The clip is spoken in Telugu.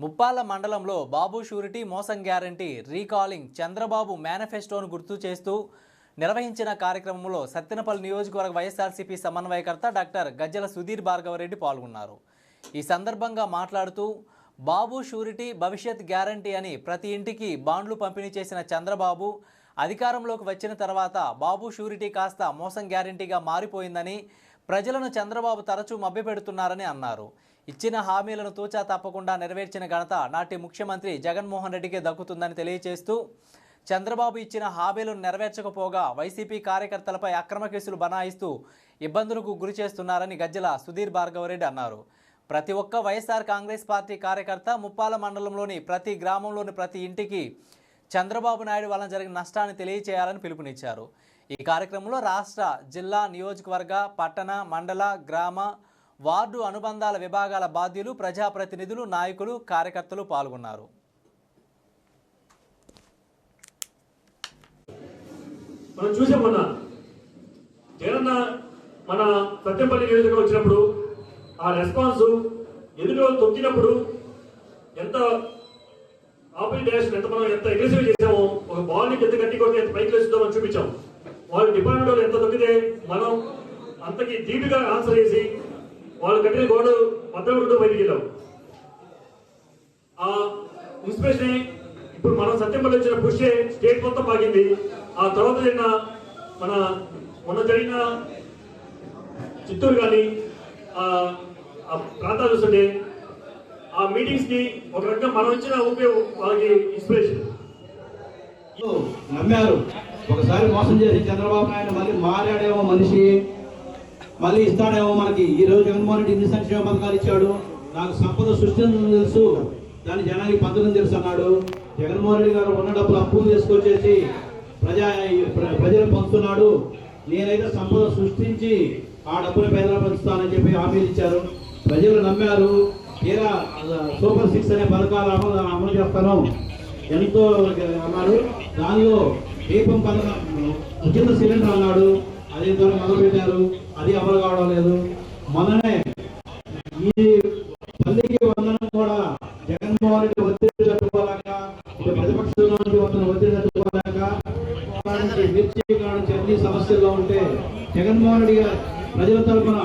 ముప్పాల మండలంలో బాబు షూరిటీ మోసం గ్యారంటీ రీకాలింగ్ చంద్రబాబు మేనిఫెస్టోను గుర్తు చేస్తూ నిర్వహించిన కార్యక్రమంలో సత్తెనపల్లి నియోజకవర్గ వైఎస్ఆర్సీపీ సమన్వయకర్త డాక్టర్ గజ్జల సుధీర్ భార్గవరెడ్డి పాల్గొన్నారు. ఈ సందర్భంగా మాట్లాడుతూ బాబు షూరిటీ భవిష్యత్ గ్యారంటీ అని ప్రతి ఇంటికి బాండ్లు పంపిణీ చేసిన చంద్రబాబు అధికారంలోకి వచ్చిన తర్వాత బాబు షూరిటీ కాస్త మోసం గ్యారంటీగా మారిపోయిందని ప్రజలను చంద్రబాబు తరచూ మభ్యపెడుతున్నారని అన్నారు. ఇచ్చిన హామీలను తూచా తప్పకుండా నెరవేర్చిన ఘనత నాటి ముఖ్యమంత్రి జగన్మోహన్ రెడ్డికే దక్కుతుందని తెలియజేస్తూ చంద్రబాబు ఇచ్చిన హామీలను నెరవేర్చకపోగా వైసీపీ కార్యకర్తలపై అక్రమ కేసులు బనాయిస్తూ ఇబ్బందులకు గురి చేస్తున్నారని గజ్జల సుధీర్ భార్గవరెడ్డి అన్నారు. ప్రతి ఒక్క వైఎస్ఆర్ కాంగ్రెస్ పార్టీ కార్యకర్త ముప్పాల మండలంలోని ప్రతి గ్రామంలోని ప్రతి ఇంటికి చంద్రబాబు నాయుడు వలన జరిగిన నష్టాన్ని తెలియచేయాలని పిలుపునిచ్చారు. ఈ కార్యక్రమంలో రాష్ట్ర జిల్లా నియోజకవర్గ పట్టణ మండల గ్రామ వార్డు అనుబంధాల విభాగాల బాధ్యులు ప్రజాప్రతినిధులు నాయకులు కార్యకర్తలు పాల్గొన్నారు. మనం చూసాం మొన్న మన సత్యంపల్లి నియోజకవర్గం వచ్చినప్పుడు ఆ రెస్పాన్స్ ఎదుటి వాళ్ళు తొక్కినప్పుడు ఎంత ఆపోజిట్ డైరెక్షన్ ఎంత మనం ఎంత అగ్రెసివ్ చేసామో ఒక బాల్ని ఎంత గట్టి కొట్టి ఎంత పైకి వేస్తుందో చూపించాం. వాళ్ళు డిపార్ట్మెంట్ ఎంత దొరికితే మనం అంతకి ధీటుగా ఆన్సర్ చేసి వాళ్ళు కట్టిన గోడ పద్దెనిమిది బయటికి వెళ్ళాం. ఆ ఇన్స్పిరేషన్ ఇప్పుడు మనం సత్యంపల్లి వచ్చిన పుష్యే స్టేట్ మొత్తం పాకింది. ఆ తర్వాత జరిగిన మన మొన్న జరిగిన చిత్తూరు కానీ ఆ ప్రాంతాలు చూస్తుంటే ఆ మీటింగ్స్ని ఒక రకంగా మనం ఇచ్చిన ఉపయోగం వాళ్ళకి ఇన్స్పిరేషన్. నమ్మారు. ఒకసారి మోసం చేసి చంద్రబాబు నాయుడు మళ్ళీ మారాడేమో మనిషి మళ్ళీ ఇస్తాడేమో మనకి. ఈ రోజు జగన్మోహన్ రెడ్డి ఇన్ని సంక్షేమ పథకాలు ఇచ్చాడు? నాకు సంపద సృష్టించడం తెలుసు. దాని జనానికి పంచడం తెలుసు అన్నాడు. జగన్మోహన్ రెడ్డి గారు ఉన్న డబ్బులు అప్పులు తీసుకొచ్చేసి ప్రజా ప్ర- పంచుతున్నాడు. నేనైతే సంపద సృష్టించి ఆ డబ్బులు పేదలు పంచుతానని చెప్పి హామీలు ఇచ్చారు. ప్రజలు నమ్మారు. తీరా సూపర్ సిక్స్ అనే పథకాలు అమలు అమలు చేస్తాను. ఎంతో అన్నాడు దానిలో దీపం పథకం ఉచిత సిలిండర్ అన్నాడు. అది ఇంతవరకు మొదలు పెట్టారు అది అమలు కావడం లేదు. మొన్ననే ఈ తల్లికి వందనం కూడా జగన్మోహన్ రెడ్డి ఒత్తిడి తట్టుకోలేక ప్రతిపక్షంలో నుంచి ఒత్తిడి తట్టుకోలేక మిర్చి కాడ అన్ని సమస్యల్లో ఉంటే జగన్మోహన్ రెడ్డి గారు ప్రజల తరఫున